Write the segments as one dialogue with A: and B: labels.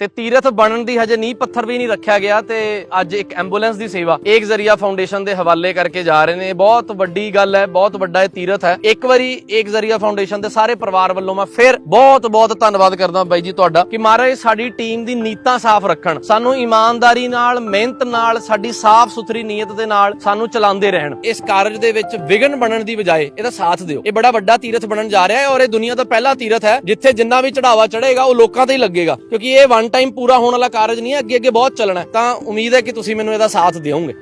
A: ਤੇ ਤੀਰਥ ਬਣਨ ਦੀ ਹਜੇ ਨੀਂਹ ਪੱਥਰ ਵੀ ਨਹੀਂ ਰੱਖਿਆ ਗਿਆ ਤੇ ਅੱਜ ਇੱਕ ਐਂਬੂਲੈਂਸ ਦੀ ਸੇਵਾ ਏਕ ਜ਼ਰੀਆ ਫਾਊਂਡੇਸ਼ਨ ਦੇ ਹਵਾਲੇ ਕਰਕੇ ਜਾ ਰਹੇ ਨੇ। ਬਹੁਤ ਵੱਡੀ ਗੱਲ ਹੈ, ਬਹੁਤ ਵੱਡਾ ਇਹ ਤੀਰਥ ਹੈ। ਇੱਕ ਵਾਰੀ ਏਕ ਜ਼ਰੀਆ ਫਾਊਂਡੇਸ਼ਨ ਦੇ ਸਾਰੇ ਪਰਿਵਾਰ ਵੱਲੋਂ ਮੈਂ ਫਿਰ ਬਹੁਤ ਬਹੁਤ ਧੰਨਵਾਦ ਕਰਦਾ ਬਾਈ ਜੀ ਤੁਹਾਡਾ ਕਿ ਮਹਾਰਾਜ ਸਾਡੀ ਟੀਮ ਦੀ ਨੀਤਾਂ ਸਾਫ਼ ਰੱਖਣ, ਸਾਨੂੰ ਇਮਾਨਦਾਰੀ ਨਾਲ, ਮਿਹਨਤ ਨਾਲ, ਸਾਡੀ ਸਾਫ਼ ਸੁਥਰੀ ਨੀਅਤ ਦੇ ਨਾਲ ਸਾਨੂੰ ਚਲਾਉਂਦੇ ਰਹਿਣ। ਇਸ ਕਾਰਜ ਦੇ ਵਿੱਚ ਵਿਗਨ ਬਣਨ ਦੀ ਬਜਾਏ ਇਹਦਾ ਸਾਥ ਦਿਓ। ਇਹ ਬੜਾ ਵੱਡਾ ਤੀਰਥ ਬਣਨ ਜਾ ਰਿਹਾ ਹੈ ਔਰ ਇਹ ਦੁਨੀਆ ਦਾ ਪਹਿਲਾ ਤੀਰਥ ਹੈ, ਜਿੱਥੇ ਜਿੰਨਾ ਵੀ ਚੜਾਵਾ ਚੜੇਗਾ ਉਹ ਲੋਕਾਂ ਤੇ ਹੀ ਲੱਗੇਗਾ, ਕਿਉਂਕਿ ਇਹ ਵਨ ਟਾਈਮ ਪੂਰਾ ਹੋਣ ਵਾਲਾ ਕਾਰਜ ਨਹੀਂ ਹੈ, ਅੱਗੇ ਅੱਗੇ ਬਹੁਤ ਚੱਲਣਾ ਹੈ। ਤਾਂ ਉਮੀਦ ਹੈ ਕਿ ਤੁਸੀਂ ਮੈਨੂੰ ਇਹਦਾ ਸਾਥ ਦਿਓਗੇ।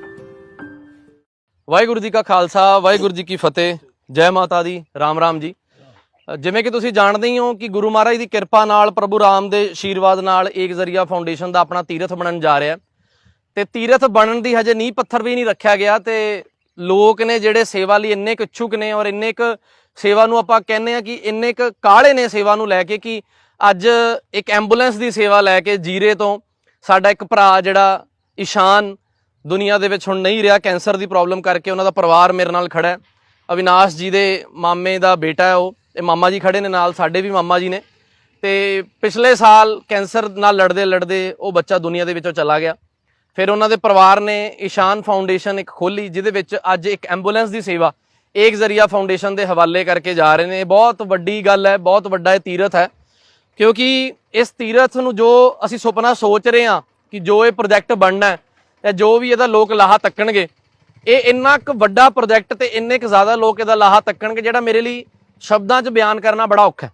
A: ਵਾਹਿਗੁਰੂ ਜੀ ਕਾ ਖਾਲਸਾ, ਵਾਹਿਗੁਰੂ ਜੀ ਕੀ ਫਤਿਹ। ਜੈ ਮਾਤਾ ਦੀ, ਰਾਮ ਰਾਮ ਜੀ। ਜਿਵੇਂ ਕਿ ਤੁਸੀਂ ਜਾਣਦੇ ਹੀ ਹੋ ਕਿ ਗੁਰੂ ਮਹਾਰਾਜ ਦੀ ਕਿਰਪਾ ਨਾਲ ਪ੍ਰਭੂ ਰਾਮ ਦੇ ਆਸ਼ੀਰਵਾਦ ਨਾਲ ਏਕ ਜ਼ਰੀਆ ਫਾਊਂਡੇਸ਼ਨ ਦਾ ਆਪਣਾ ਤੀਰਥ ਬਣਨ ਜਾ ਰਿਹਾ ਤੇ ਤੀਰਥ ਬਣਨ ਦੀ ਹਜੇ ਨੀਂਹ ਪੱਥਰ ਵੀ ਨਹੀਂ ਰੱਖਿਆ ਗਿਆ ਤੇ ਲੋਕ ਨੇ ਜਿਹੜੇ ਸੇਵਾ ਲਈ ਇੰਨੇ ਕੁ ਇੱਛੁਕ ਨੇ ਔਰ ਇੰਨੇ ਕੁ ਸੇਵਾ ਨੂੰ ਆਪਾਂ ਕਹਿੰਦੇ ਆ ਕਿ ਇੰਨੇ ਕੁ ਕਾਹਲੇ ਨੇ ਸੇਵਾ ਨੂੰ ਲੈ ਕੇ ਕਿ ਅੱਜ ਇੱਕ ਐਂਬੂਲੈਂਸ ਦੀ ਸੇਵਾ ਲੈ ਕੇ ਜੀਰੇ ਤੋਂ ਸਾਡਾ ਇੱਕ ਭਰਾ ਜਿਹੜਾ ਈਸ਼ਾਨ ਦੁਨੀਆ ਦੇ ਵਿੱਚ ਹੁਣ ਨਹੀਂ ਰਿਹਾ, ਕੈਂਸਰ ਦੀ ਪ੍ਰੋਬਲਮ ਕਰਕੇ ਉਹਨਾਂ ਦਾ ਪਰਿਵਾਰ ਮੇਰੇ ਨਾਲ ਖੜਾ ਹੈ। ਅਵਿਨਾਸ਼ ਜੀ ਦੇ ਮਾਮੇ ਦਾ ਬੇਟਾ ਹੈ ਉਹ, ਤੇ ਮਾਮਾ ਜੀ ਖੜੇ ਨੇ ਨਾਲ, ਸਾਡੇ ਵੀ ਮਾਮਾ ਜੀ ਨੇ। ਤੇ ਪਿਛਲੇ ਸਾਲ ਕੈਂਸਰ ਨਾਲ ਲੜਦੇ ਲੜਦੇ ਉਹ ਬੱਚਾ ਦੁਨੀਆ ਦੇ ਵਿੱਚੋਂ ਚਲਾ ਗਿਆ। ਫਿਰ ਉਹਨਾਂ ਦੇ ਪਰਿਵਾਰ ਨੇ ਈਸ਼ਾਨ ਫਾਊਂਡੇਸ਼ਨ ਇੱਕ ਖੋਲੀ ਜਿਹਦੇ ਵਿੱਚ ਅੱਜ ਇੱਕ ਐਂਬੂਲੈਂਸ ਦੀ ਸੇਵਾ ਏਕ ਜ਼ਰੀਆ ਫਾਊਂਡੇਸ਼ਨ ਦੇ ਹਵਾਲੇ ਕਰਕੇ ਜਾ ਰਹੇ ਨੇ। ਬਹੁਤ ਵੱਡੀ ਗੱਲ ਹੈ, ਬਹੁਤ ਵੱਡਾ ਇਹ ਤੀਰਥ ਹੈ। ਕਿਉਂਕਿ ਇਸ ਤੀਰਥ ਨੂੰ ਜੋ ਅਸੀਂ ਸੁਪਨਾ ਸੋਚ ਰਹੇ ਹਾਂ ਕਿ ਜੋ ਇਹ ਪ੍ਰੋਜੈਕਟ ਬਣਨਾ ਹੈ ਤੇ ਜੋ ਵੀ ਇਹਦਾ ਲੋਕ ਲਾਹਾ ਤੱਕਣਗੇ, ਇਹ ਇੰਨਾ ਕੁ ਵੱਡਾ ਪ੍ਰੋਜੈਕਟ ਤੇ ਇੰਨੇ ਕੁ ਜ਼ਿਆਦਾ ਲੋਕ ਇਹਦਾ ਲਾਹਾ ਤੱਕਣਗੇ ਜਿਹੜਾ ਮੇਰੇ ਲਈ ਸ਼ਬਦਾਂ 'ਚ ਬਿਆਨ ਕਰਨਾ ਬੜਾ ਔਖਾ ਹੈ।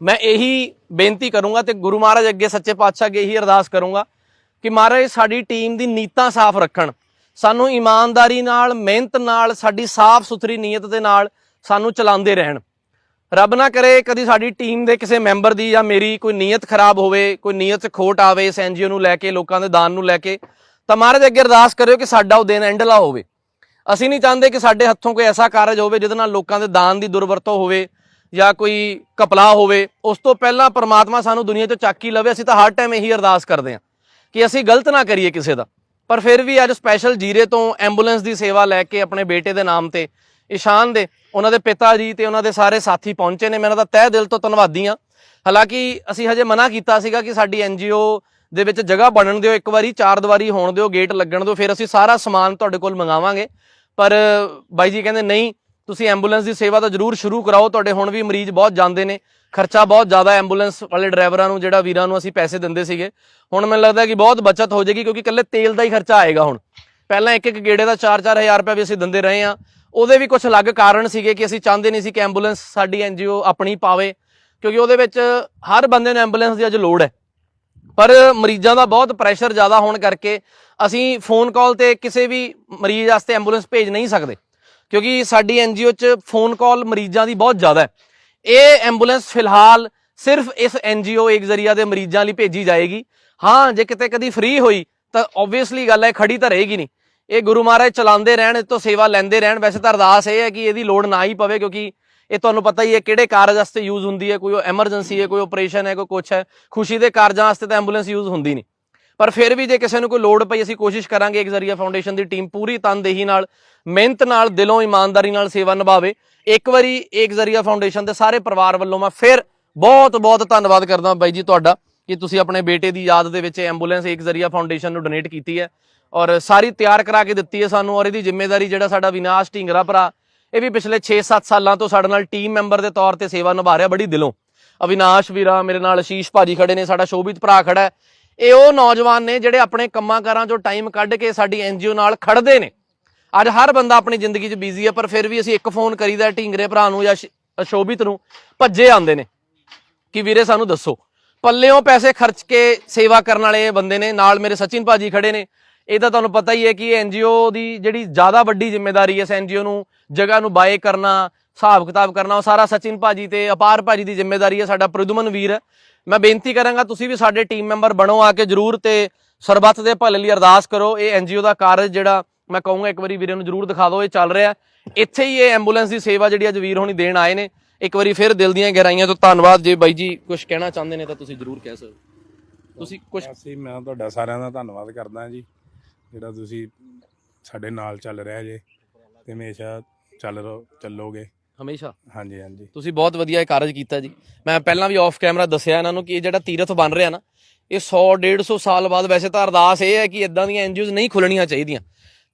A: ਮੈਂ ਇਹੀ ਬੇਨਤੀ ਕਰੂੰਗਾ ਤੇ ਗੁਰੂ ਮਹਾਰਾਜ ਅੱਗੇ ਸੱਚੇ ਪਾਤਸ਼ਾਹ ਅੱਗੇ ਇਹੀ ਅਰਦਾਸ ਕਰੂੰਗਾ ਕਿ ਮਹਾਰਾਜ ਸਾਡੀ ਟੀਮ ਦੀ ਨੀਤਾਂ ਸਾਫ਼ ਰੱਖਣ, ਸਾਨੂੰ ਇਮਾਨਦਾਰੀ ਨਾਲ, ਮਿਹਨਤ ਨਾਲ, ਸਾਡੀ ਸਾਫ਼ ਸੁਥਰੀ ਨੀਅਤ ਦੇ ਨਾਲ ਸਾਨੂੰ ਚਲਾਉਂਦੇ ਰਹਿਣ। ਰੱਬ ਨਾ ਕਰੇ ਕਦੀ ਸਾਡੀ ਟੀਮ ਦੇ ਕਿਸੇ ਮੈਂਬਰ ਦੀ ਜਾਂ ਮੇਰੀ ਕੋਈ ਨੀਅਤ ਖਰਾਬ ਹੋਵੇ, ਕੋਈ ਨੀਅਤ 'ਚ ਖੋਟ ਆਵੇ ਇਸ ਐਨਜੀਓ ਨੂੰ ਲੈ ਕੇ, ਲੋਕਾਂ ਦੇ ਦਾਨ ਨੂੰ ਲੈ ਕੇ, ਤਾਂ ਮਹਾਰਾਜ ਅੱਗੇ ਅਰਦਾਸ ਕਰਿਓ ਕਿ ਸਾਡਾ ਉਹ ਦਿਨ ਐਂਡਲਾ ਹੋਵੇ। ਅਸੀਂ ਨਹੀਂ ਚਾਹੁੰਦੇ ਕਿ ਸਾਡੇ ਹੱਥੋਂ ਕੋਈ ਐਸਾ ਕਾਰਜ ਹੋਵੇ ਜਿਹਦੇ ਨਾਲ ਲੋਕਾਂ ਦੇ ਦਾਨ ਦੀ ਦੁਰਵਰਤੋਂ ਹੋਵੇ ਜਾਂ ਕੋਈ ਕਪਲਾ ਹੋਵੇ। ਉਸ ਤੋਂ ਪਹਿਲਾਂ ਪਰਮਾਤਮਾ ਸਾਨੂੰ ਦੁਨੀਆ ਤੋਂ ਚੱਕ ਹੀ ਲਵੇ। ਅਸੀਂ ਤਾਂ ਹਰ ਟਾਈਮ ਇਹੀ ਅਰਦਾਸ ਕਰਦੇ ਹਾਂ ਕਿ ਅਸੀਂ ਗਲਤ ਨਾ ਕਰੀਏ ਕਿਸੇ ਦਾ। ਪਰ ਫਿਰ ਵੀ ਅੱਜ ਸਪੈਸ਼ਲ ਜੀਰੇ ਤੋਂ ਐਂਬੂਲੈਂਸ ਦੀ ਸੇਵਾ ਲੈ ਕੇ ਆਪਣੇ ਬੇਟੇ ਦੇ ਨਾਮ ਤੇ ਇਸ਼ਾਨ ਦੇ ਉਹਨਾਂ ਦੇ ਪਿਤਾ ਜੀ ਤੇ ਉਹਨਾਂ ਦੇ ਸਾਰੇ ਸਾਥੀ ਪਹੁੰਚੇ ਨੇ, ਮੈਂ ਉਹਨਾਂ ਦਾ ਤਹਿ ਦਿਲ ਤੋਂ ਧੰਨਵਾਦੀ ਹਾਂ। ਹਾਲਾਂਕਿ ਅਸੀਂ ਹਜੇ ਮਨਾ ਕੀਤਾ ਸੀਗਾ ਕਿ ਸਾਡੀ ਐਨਜੀਓ ਦੇ ਵਿੱਚ ਜਗ੍ਹਾ ਬਣਨ ਦਿਓ, ਇੱਕ ਵਾਰੀ ਚਾਰ ਦੀਵਾਰੀ ਹੋਣ ਦਿਓ, ਗੇਟ ਲੱਗਣ ਦਿਓ, ਫਿਰ ਅਸੀਂ ਸਾਰਾ ਸਮਾਨ ਤੁਹਾਡੇ ਕੋਲ ਮੰਗਾਵਾਂਗੇ। ਪਰ ਬਾਈ ਜੀ ਕਹਿੰਦੇ, ਨਹੀਂ, ਤੁਸੀਂ ਐਂਬੂਲੈਂਸ ਦੀ ਸੇਵਾ ਤਾਂ ਜ਼ਰੂਰ ਸ਼ੁਰੂ ਕਰਾਓ, ਤੁਹਾਡੇ ਹੁਣ ਵੀ ਮਰੀਜ਼ ਬਹੁਤ ਜਾਂਦੇ ਨੇ, ਖਰਚਾ ਬਹੁਤ ਜ਼ਿਆਦਾ ਐਂਬੂਲੈਂਸ ਵਾਲੇ ਡਰਾਈਵਰਾਂ ਨੂੰ, ਜਿਹੜਾ ਵੀਰਾਂ ਨੂੰ ਅਸੀਂ ਪੈਸੇ ਦਿੰਦੇ ਸੀਗੇ। ਹੁਣ ਮੈਨੂੰ ਲੱਗਦਾ ਕਿ ਬਹੁਤ ਬਚਤ ਹੋ ਜਾਏਗੀ ਕਿਉਂਕਿ ਇਕੱਲੇ ਤੇਲ ਦਾ ਹੀ ਖਰਚਾ ਆਏਗਾ ਹੁਣ। ਪਹਿਲਾਂ ਇੱਕ ਇੱਕ ਗੇੜੇ ਦਾ 4-4000 ਰੁਪਏ ਵੀ ਅਸੀਂ ਦਿੰਦੇ ਰਹੇ ਆ ਉਹਦੇ ਵੀ ਕੁਝ ਅਲੱਗ ਕਾਰਨ ਸੀਗੇ ਕਿ ਅਸੀਂ ਚਾਹੁੰਦੇ ਨਹੀਂ ਸੀ ਕਿ ਐਂਬੂਲੈਂਸ ਸਾਡੀ ਐਨਜੀਓ ਆਪਣੀ ਪਾਵੇ, ਕਿਉਂਕਿ ਉਹਦੇ ਵਿੱਚ ਹਰ ਬੰਦੇ ਨੂੰ ਐਂਬੂਲੈਂਸ ਦੀ ਅੱਜ ਲੋੜ ਹੈ। ਪਰ ਮਰੀਜ਼ਾਂ ਦਾ ਬਹੁਤ ਪ੍ਰੈਸ਼ਰ ਜ਼ਿਆਦਾ ਹੋਣ ਕਰਕੇ ਅਸੀਂ ਫੋਨ ਕਾਲ ਤੇ ਕਿਸੇ ਵੀ ਮਰੀਜ਼ ਵਾਸਤੇ ਐਂਬੂਲੈਂਸ ਭੇਜ ਨਹੀਂ ਸਕਦੇ, ਕਿਉਂਕਿ ਸਾਡੀ ਐਨਜੀਓ 'ਚ ਫੋਨ ਕਾਲ ਮਰੀਜ਼ਾਂ ਦੀ ਬਹੁਤ ਜ਼ਿਆਦਾ ਹੈ। ਇਹ ਐਂਬੂਲੈਂਸ ਫਿਲਹਾਲ ਸਿਰਫ ਇਸ ਐਨਜੀਓ ਇੱਕ ਜ਼ਰੀਆ ਦੇ ਮਰੀਜ਼ਾਂ ਲਈ ਭੇਜੀ ਜਾਏਗੀ। ਹਾਂ, ਜੇ ਕਿਤੇ ਕਦੀ ਫ੍ਰੀ ਹੋਈ ਤਾਂ ਆਬਵੀਅਸਲੀ ਗੱਲ ਹੈ, ਖੜੀ ਤਾਂ ਰਹੇਗੀ ਨਹੀਂ। ਇਹ ਗੁਰੂ ਮਹਾਰਾਜ ਚਲਾਉਂਦੇ ਰਹਿਣ ਇਹ ਤੋਂ ਸੇਵਾ ਲੈਂਦੇ ਰਹਿਣ। ਵੈਸੇ ਤਾਂ ਅਰਦਾਸ ਇਹ ਹੈ ਕਿ ਇਹਦੀ ਲੋੜ ਨਾ ਹੀ ਪਵੇ, ਕਿਉਂਕਿ ਇਹ ਤੁਹਾਨੂੰ ਪਤਾ ਹੀ ਹੈ ਕਿਹੜੇ ਕਾਰਜ ਵਾਸਤੇ ਯੂਜ਼ ਹੁੰਦੀ ਹੈ। ਕੋਈ ਐਮਰਜੈਂਸੀ ਹੈ, ਕੋਈ ਆਪਰੇਸ਼ਨ ਹੈ, ਕੋਈ ਕੁਛ ਹੈ। ਖੁਸ਼ੀ ਦੇ ਕਾਰਜਾਂ ਵਾਸਤੇ ਤਾਂ ਐਂਬੂਲੈਂਸ ਯੂਜ਼ ਹੁੰਦੀ ਨਹੀਂ। ਪਰ ਫਿਰ ਵੀ ਜੇ ਕਿਸੇ ਨੂੰ ਕੋਈ ਲੋੜ ਪਈ, ਅਸੀਂ ਕੋਸ਼ਿਸ਼ ਕਰਾਂਗੇ ਇੱਕ ਜ਼ਰੀਆ ਫਾਊਂਡੇਸ਼ਨ ਦੀ ਟੀਮ ਪੂਰੀ ਤਨਦੇਹੀ ਨਾਲ, ਮਿਹਨਤ ਨਾਲ, ਦਿਲੋਂ, ਇਮਾਨਦਾਰੀ ਨਾਲ ਸੇਵਾ ਨਿਭਾਵੇ। ਇੱਕ ਵਾਰੀ ਇੱਕ ਜ਼ਰੀਆ ਫਾਊਂਡੇਸ਼ਨ ਦੇ ਸਾਰੇ ਪਰਿਵਾਰ ਵੱਲੋਂ ਮੈਂ ਫਿਰ ਬਹੁਤ ਬਹੁਤ ਧੰਨਵਾਦ ਕਰਦਾ ਬਾਈ ਜੀ ਤੁਹਾਡਾ। ਕਿ ਤੁਸੀਂ ਆਪਣੇ ਬੇਟੇ ਦੀ ਯਾਦ ਦੇ ਵਿੱਚ ਐਂਬੂਲੈਂਸ ਇੱਕ ਜ਼ਰੀਆ ਫਾਊਂਡੇਸ਼ਨ ਨੂੰ ਡੋਨੇਟ ਕੀਤੀ ਹੈ ਔਰ ਸਾਰੀ ਤਿਆਰ ਕਰਾ ਕੇ ਦਿੱਤੀ ਹੈ ਸਾਨੂੰ ਔਰ ਇਹਦੀ ਜ਼ਿੰਮੇਵਾਰੀ ਜਿਹੜਾ ਸਾਡਾ ਵਿਨਾਸ਼ ਢਿੰਗਰਾ ਭਰਾ, ਇਹ ਵੀ ਪਿਛਲੇ 6-7 ਸਾਲਾਂ ਤੋਂ ਸਾਡੇ ਨਾਲ ਟੀਮ ਮੈਂਬਰ ਦੇ ਤੌਰ ਤੇ ਸੇਵਾ ਨਿਭਾ ਰਿਹਾ ਬੜੀ ਦਿਲੋਂ। ਅਵਿਨਾਸ਼ ਵੀਰਾ ਮੇਰੇ ਨਾਲ ਆਸ਼ੀਸ਼ ਭਾਜੀ ਖੜੇ ਨੇ, ਸਾਡਾ ਸ਼ੋਭਿਤ ਭਰਾ ਖੜਾ ਇਹ ਉਹ ਨੌਜਵਾਨ ਨੇ ਜਿਹੜੇ ਆਪਣੇ ਕੰਮਾਂ ਕਾਰਾਂ ਚੋਂ ਟਾਈਮ ਕੱਢ ਕੇ ਸਾਡੀ ਐਨਜੀਓ ਨਾਲ ਖੜਦੇ ਨੇ। ਅੱਜ ਹਰ ਬੰਦਾ ਆਪਣੀ ਜ਼ਿੰਦਗੀ 'ਚ ਬਿਜ਼ੀ ਹੈ, ਪਰ ਫਿਰ ਵੀ ਅਸੀਂ ਇੱਕ ਫੋਨ ਕਰੀਦਾ ਢਿੰਗਰੇ ਭਰਾ ਨੂੰ ਜਾਂ ਸ਼- ਸ਼ੋਭਿਤ ਨੂੰ, ਭੱਜੇ ਆਉਂਦੇ ਨੇ। ਕਿ ਵੀਰੇ ਸਾਨੂੰ ਦੱਸੋ। ਪੱਲਿਓਂ ਪੈਸੇ ਖਰਚ ਕੇ ਸੇਵਾ ਕਰਨ ਵਾਲੇ ਬੰਦੇ ਨੇ, ਨਾਲ ਮੇਰੇ ਸਚਿਨ ਭਾਜੀ ਖੜੇ ਨੇ। ਇਹ ਤਾਂ ਤੁਹਾਨੂੰ ਪਤਾ ਹੀ ਹੈ ਕਿ ਐਨਜੀਓ ਦੀ ਜਿਹੜੀ ਜ਼ਿਆਦਾ ਵੱਡੀ ਜ਼ਿੰਮੇਵਾਰੀ ਹੈ ਇਸ ਐਨਜੀਓ ਨੂੰ, ਜਗ੍ਹਾ ਨੂੰ ਬਾਏ ਕਰਨਾ, ਹਿਸਾਬ ਕਿਤਾਬ ਕਰਨਾ, ਉਹ ਸਾਰਾ ਸਚਿਨ ਭਾਜੀ ਤੇ ਅਪਾਰ ਭਾਜੀ ਦੀ ਜ਼ਿੰਮੇਵਾਰੀ ਹੈ, ਸਾਡਾ ਪ੍ਰਦੁਮਨ ਵੀਰ। ਹੈ ਮੈਂ ਬੇਨਤੀ ਕਰਾਂਗਾ, ਤੁਸੀਂ ਵੀ ਸਾਡੇ ਟੀਮ ਮੈਂਬਰ ਬਣੋ, ਆ ਕੇ ਜਰੂਰ ਤੇ ਸਰਬੱਤ ਦੇ ਭਲੇ ਲਈ ਅਰਦਾਸ ਕਰੋ। ਇਹ ਐਨਜੀਓ ਦਾ ਕਾਰਜ ਜਿਹੜਾ, ਮੈਂ ਕਹੂੰਗਾ ਇੱਕ ਵਾਰੀ ਵੀਰੇ ਨੂੰ ਜਰੂਰ ਦਿਖਾ ਦਿਓ, ਇਹ ਚੱਲ ਰਿਹਾ। ਇੱਥੇ ਹੀ ਇਹ ਐਂਬੂਲੈਂਸ ਦੀ ਸੇਵਾ ਜਿਹੜੀ ਅੱਜ ਵੀਰ ਹੋਣੀ ਦੇਣ ਆਏ ਨੇ। ਇੱਕ ਵਾਰੀ ਫਿਰ ਦਿਲ ਦੀਆਂ ਗਹਿਰਾਈਆਂ ਤੋਂ ਧੰਨਵਾਦ। ਜੇ ਬਾਈ ਜੀ ਕੁਝ ਕਹਿਣਾ ਚਾਹੁੰਦੇ ਨੇ ਤਾਂ ਤੁਸੀਂ ਜਰੂਰ ਕਹਿ ਸਕਦੇ। ਤੁਸੀਂ ਕੁਝ
B: ਅਸੀਂ ਮੈਂ ਤੁਹਾਡਾ ਸਾਰਿਆਂ ਦਾ ਧੰਨਵਾਦ ਕਰਦਾ ਜੀ। ਜਿਹੜਾ ਤੁਸੀਂ ਸਾਡੇ ਨਾਲ ਚੱਲ ਰਿਹਾ ਜੇ ਤੇ ਹਮੇਸ਼ਾ ਚੱਲ ਰਹੋ ਚੱਲੋਗੇ।
A: ਹਮੇਸ਼ਾ?
B: ਹਾਂਜੀ ਹਾਂਜੀ।
A: ਤੁਸੀਂ ਬਹੁਤ ਵਧੀਆ ਇਹ ਕਾਰਜ ਕੀਤਾ ਜੀ। ਮੈਂ ਪਹਿਲਾਂ ਵੀ ਆਫ ਕੈਮਰਾ ਦੱਸਿਆ ਇਹਨਾਂ ਨੂੰ ਕਿ ਇਹ ਜਿਹੜਾ ਤੀਰਥ ਬਣ ਰਿਹਾ ਨਾ ਇਹ 100 150 ਸਾਲ ਬਾਅਦ ਵੈਸੇ ਤਾਂ ਅਰਦਾਸ ਇਹ ਹੈ ਕਿ ਇਦਾਂ ਦੀਆਂ ਐਨਜੀਓਜ਼ ਨਹੀਂ ਖੁੱਲਣੀਆਂ ਚਾਹੀਦੀਆਂ।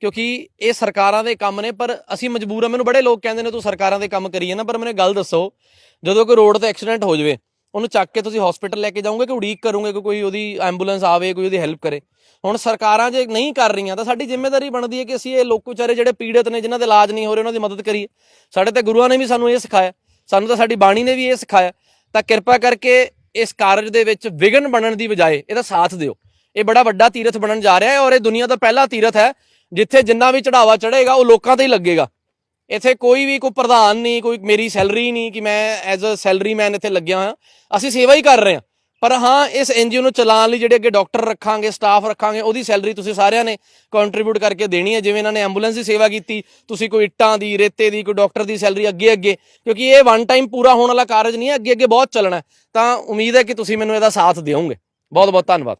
A: ਕਿਉਂਕਿ ਇਹ ਸਰਕਾਰਾਂ ਦੇ ਕੰਮ ਨੇ, ਪਰ ਅਸੀਂ ਮਜਬੂਰ ਆ। ਮੈਨੂੰ ਬੜੇ ਲੋਕ ਕਹਿੰਦੇ ਨੇ, ਤੂੰ ਸਰਕਾਰਾਂ ਦੇ ਕੰਮ ਕਰੀਏ ਨਾ ਪਰ ਮੈਨੂੰ ਗੱਲ ਦੱਸੋ, ਜਦੋਂ ਕੋਈ ਰੋਡ ਤੇ ਐਕਸੀਡੈਂਟ ਹੋ ਜਾਵੇ, ਉਹਨੂੰ ਚੱਕ ਕੇ ਤੁਸੀਂ ਹਸਪੀਟਲ ਲੈ ਕੇ ਜਾਓਗੇ ਕਿ ਉਡੀਕ ਕਰੋਗੇ ਕਿ ਕੋਈ ਉਹਦੀ ਐਂਬੂਲੈਂਸ ਆਵੇ, ਕੋਈ ਉਹਦੀ ਹੈਲਪ ਕਰੇ? ਹੁਣ ਸਰਕਾਰਾਂ ਜੇ ਨਹੀਂ ਕਰ ਰਹੀਆਂ, ਤਾਂ ਸਾਡੀ ਜ਼ਿੰਮੇਵਾਰੀ ਬਣਦੀ ਹੈ ਕਿ ਅਸੀਂ ਇਹ ਲੋਕ ਵਿਚਾਰੇ ਜਿਹੜੇ ਪੀੜਤ ਨੇ, ਜਿਨ੍ਹਾਂ ਦੇ ਇਲਾਜ ਨਹੀਂ ਹੋ ਰਹੇ, ਉਹਨਾਂ ਦੀ ਮਦਦ ਕਰੀਏ। ਸਾਡੇ ਤੇ ਗੁਰੂਆਂ ਨੇ ਵੀ ਸਾਨੂੰ ਇਹ ਸਿਖਾਇਆ, ਸਾਨੂੰ ਤਾਂ ਸਾਡੀ ਬਾਣੀ ਨੇ ਵੀ ਇਹ ਸਿਖਾਇਆ। ਤਾਂ ਕਿਰਪਾ ਕਰਕੇ ਇਸ ਕਾਰਜ ਦੇ ਵਿੱਚ ਵਿਗਨ ਬਣਨ ਦੀ ਬਜਾਏ ਇਹਦਾ ਸਾਥ ਦਿਓ। ਇਹ ਬੜਾ ਵੱਡਾ ਤੀਰਥ ਬਣਨ ਜਾ ਰਿਹਾ ਹੈ ਔਰ ਇਹ ਦੁਨੀਆ ਦਾ ਪਹਿਲਾ ਤੀਰਥ ਹੈ। ਜਿੱਥੇ ਜਿੰਨਾ ਵੀ ਚੜਾਵਾ ਚੜੇਗਾ ਉਹ ਲੋਕਾਂ ਤੇ ਹੀ ਲੱਗੇਗਾ। ਇੱਥੇ ਕੋਈ ਵੀ ਕੋਈ ਪ੍ਰਧਾਨ ਨਹੀਂ, ਕੋਈ ਮੇਰੀ ਸੈਲਰੀ ਨਹੀਂ ਕਿ ਮੈਂ ਐਜ਼ ਅ ਸੈਲਰੀ ਮੈਨ ਇੱਥੇ ਲੱਗਿਆ ਹੋਇਆ। ਅਸੀਂ ਸੇਵਾ ਹੀ ਕਰ ਰਹੇ ਹਾਂ। ਪਰ ਹਾਂ, ਇਸ ਐਨਜੀਓ ਨੂੰ ਚਲਾਉਣ ਲਈ ਜਿਹੜੇ ਅੱਗੇ ਡਾਕਟਰ ਰੱਖਾਂਗੇ, ਸਟਾਫ ਰੱਖਾਂਗੇ, ਉਹਦੀ ਸੈਲਰੀ ਤੁਸੀਂ ਸਾਰਿਆਂ ਨੇ ਕੰਟਰੀਬਿਊਟ ਕਰਕੇ ਦੇਣੀ ਹੈ। ਜਿਵੇਂ ਇਹਨਾਂ ਨੇ ਐਂਬੂਲੈਂਸ ਦੀ ਸੇਵਾ ਕੀਤੀ, ਤੁਸੀਂ ਕੋਈ ਇੱਟਾਂ ਦੀ, ਰੇਤੇ ਦੀ, ਕੋਈ ਡਾਕਟਰ ਦੀ ਸੈਲਰੀ ਅੱਗੇ ਅੱਗੇ ਕਿਉਂਕਿ ਇਹ ਵਨ ਟਾਈਮ ਪੂਰਾ ਹੋਣ ਵਾਲਾ ਕਾਰਜ ਨਹੀਂ ਹੈ ਅੱਗੇ ਅੱਗੇ ਬਹੁਤ ਚੱਲਣਾ ਤਾਂ ਉਮੀਦ ਹੈ ਕਿ ਤੁਸੀਂ ਮੈਨੂੰ ਇਹਦਾ ਸਾਥ ਦਿਓਗੇ। ਬਹੁਤ ਬਹੁਤ ਧੰਨਵਾਦ।